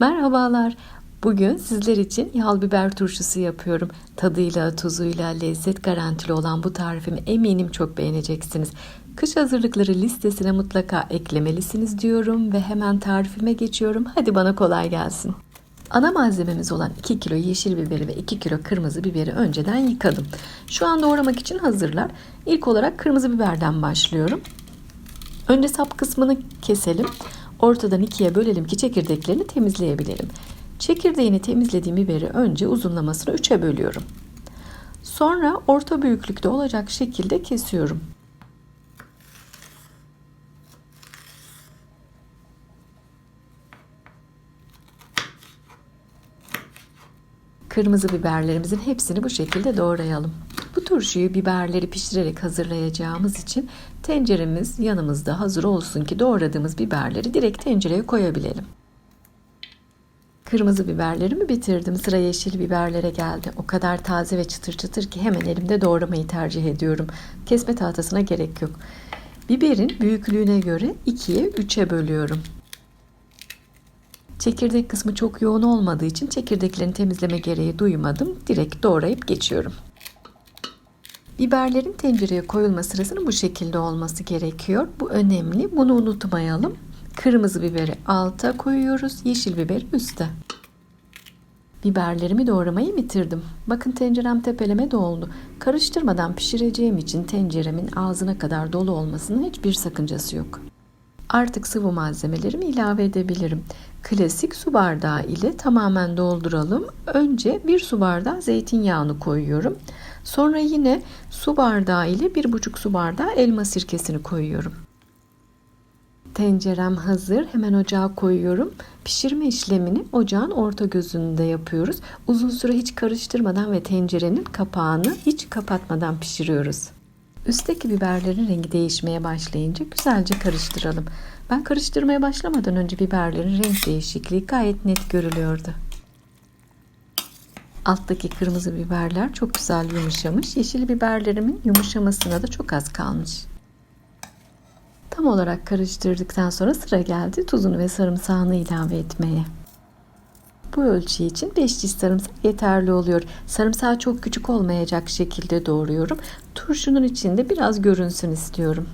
Merhabalar. Bugün sizler için yağlı biber turşusu yapıyorum. Tadıyla, tuzuyla, lezzet garantili olan bu tarifimi eminim çok beğeneceksiniz. Kış hazırlıkları listesine mutlaka eklemelisiniz diyorum ve hemen tarifime geçiyorum. Hadi bana kolay gelsin. Ana malzememiz olan 2 kilo yeşil biberi ve 2 kilo kırmızı biberi önceden yıkadım. Şu an doğramak için hazırlar. İlk olarak kırmızı biberden başlıyorum. Önce sap kısmını keselim. Ortadan ikiye bölelim ki çekirdeklerini temizleyebilelim. Çekirdeğini temizlediğim biberi önce uzunlamasını üçe bölüyorum. Sonra orta büyüklükte olacak şekilde kesiyorum. Kırmızı biberlerimizin hepsini bu şekilde doğrayalım. Bu turşuyu biberleri pişirerek hazırlayacağımız için tenceremiz yanımızda hazır olsun ki doğradığımız biberleri direkt tencereye koyabilelim. Kırmızı biberlerimi bitirdim. Sıra yeşil biberlere geldi. O kadar taze ve çıtır çıtır ki hemen elimde doğramayı tercih ediyorum. Kesme tahtasına gerek yok. Biberin büyüklüğüne göre 2'ye 3'e bölüyorum. Çekirdek kısmı çok yoğun olmadığı için çekirdeklerini temizleme gereği duymadım. Direkt doğrayıp geçiyorum. Biberlerin tencereye koyulma sırasının bu şekilde olması gerekiyor. Bu önemli. Bunu unutmayalım. Kırmızı biberi alta koyuyoruz. Yeşil biberi üste. Biberlerimi doğramayı bitirdim. Bakın tencerem tepeleme doldu. Karıştırmadan pişireceğim için tenceremin ağzına kadar dolu olmasının hiçbir sakıncası yok. Artık sıvı malzemelerimi ilave edebilirim. Klasik su bardağı ile tamamen dolduralım. Önce bir su bardağı zeytinyağını koyuyorum. Sonra yine su bardağı ile bir buçuk su bardağı elma sirkesini koyuyorum. Tencerem hazır. Hemen ocağa koyuyorum. Pişirme işlemini ocağın orta gözünde yapıyoruz. Uzun süre hiç karıştırmadan ve tencerenin kapağını hiç kapatmadan pişiriyoruz. Üstteki biberlerin rengi değişmeye başlayınca güzelce karıştıralım. Ben karıştırmaya başlamadan önce biberlerin renk değişikliği gayet net görülüyordu. Alttaki kırmızı biberler çok güzel yumuşamış. Yeşil biberlerimin yumuşamasına da çok az kalmış. Tam olarak karıştırdıktan sonra sıra geldi tuzunu ve sarımsağını ilave etmeye. Bu ölçü için 5 diş sarımsak yeterli oluyor. Sarımsağı çok küçük olmayacak şekilde doğruyorum. Turşunun içinde biraz görünsün istiyorum.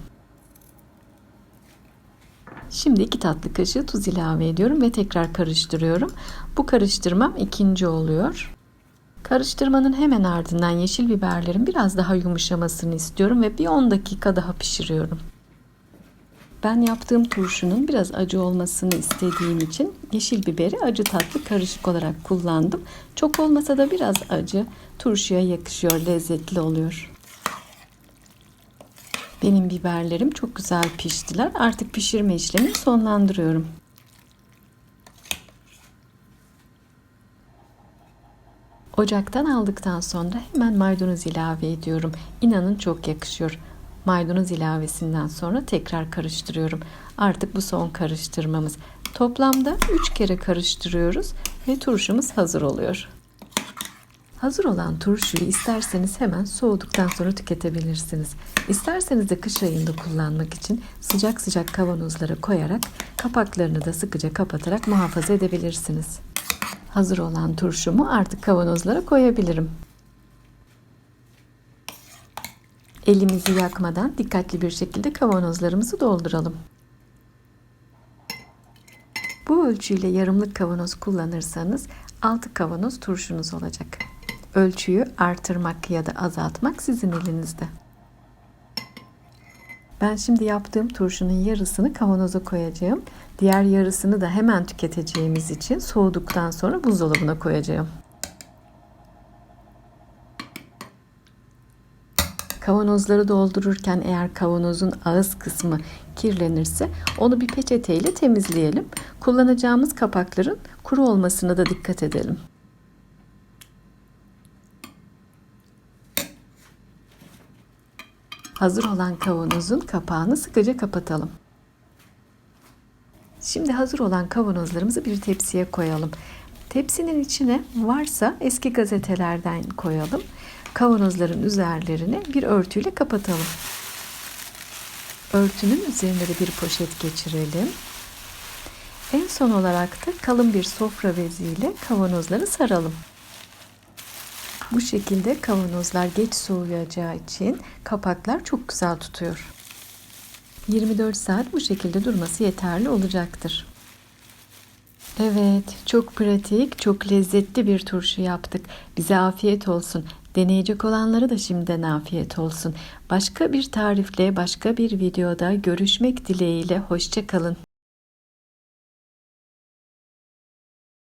Şimdi 2 tatlı kaşığı tuz ilave ediyorum ve tekrar karıştırıyorum. Bu karıştırmam ikinci oluyor. Karıştırmanın hemen ardından yeşil biberlerin biraz daha yumuşamasını istiyorum ve bir 10 dakika daha pişiriyorum. Ben yaptığım turşunun biraz acı olmasını istediğim için yeşil biberi acı tatlı karışık olarak kullandım. Çok olmasa da biraz acı turşuya yakışıyor, lezzetli oluyor. Benim biberlerim çok güzel piştiler. Artık pişirme işlemini sonlandırıyorum. Ocaktan aldıktan sonra hemen maydanoz ilave ediyorum. İnanın çok yakışıyor. Maydanoz ilavesinden sonra tekrar karıştırıyorum. Artık bu son karıştırmamız. Toplamda 3 kere karıştırıyoruz ve turşumuz hazır oluyor. Hazır olan turşuyu isterseniz hemen soğuduktan sonra tüketebilirsiniz. İsterseniz de kış ayında kullanmak için sıcak sıcak kavanozlara koyarak kapaklarını da sıkıca kapatarak muhafaza edebilirsiniz. Hazır olan turşumu artık kavanozlara koyabilirim. Elimizi yakmadan dikkatli bir şekilde kavanozlarımızı dolduralım. Bu ölçüyle yarımlık kavanoz kullanırsanız 6 kavanoz turşunuz olacak. Ölçüyü artırmak ya da azaltmak sizin elinizde. Ben şimdi yaptığım turşunun yarısını kavanoza koyacağım. Diğer yarısını da hemen tüketeceğimiz için soğuduktan sonra buzdolabına koyacağım. Kavanozları doldururken eğer kavanozun ağız kısmı kirlenirse onu bir peçeteyle temizleyelim. Kullanacağımız kapakların kuru olmasına da dikkat edelim. Hazır olan kavanozun kapağını sıkıca kapatalım. Şimdi hazır olan kavanozlarımızı bir tepsiye koyalım. Tepsinin içine varsa eski gazetelerden koyalım. Kavanozların üzerlerine bir örtüyle kapatalım. Örtünün üzerine de bir poşet geçirelim. En son olarak da kalın bir sofra beziyle kavanozları saralım. Bu şekilde kavanozlar geç soğuyacağı için kapaklar çok güzel tutuyor. 24 saat bu şekilde durması yeterli olacaktır. Evet, çok pratik, çok lezzetli bir turşu yaptık. Bize afiyet olsun. Deneyecek olanlara da şimdiden afiyet olsun. Başka bir tarifle, başka bir videoda görüşmek dileğiyle. Hoşça kalın.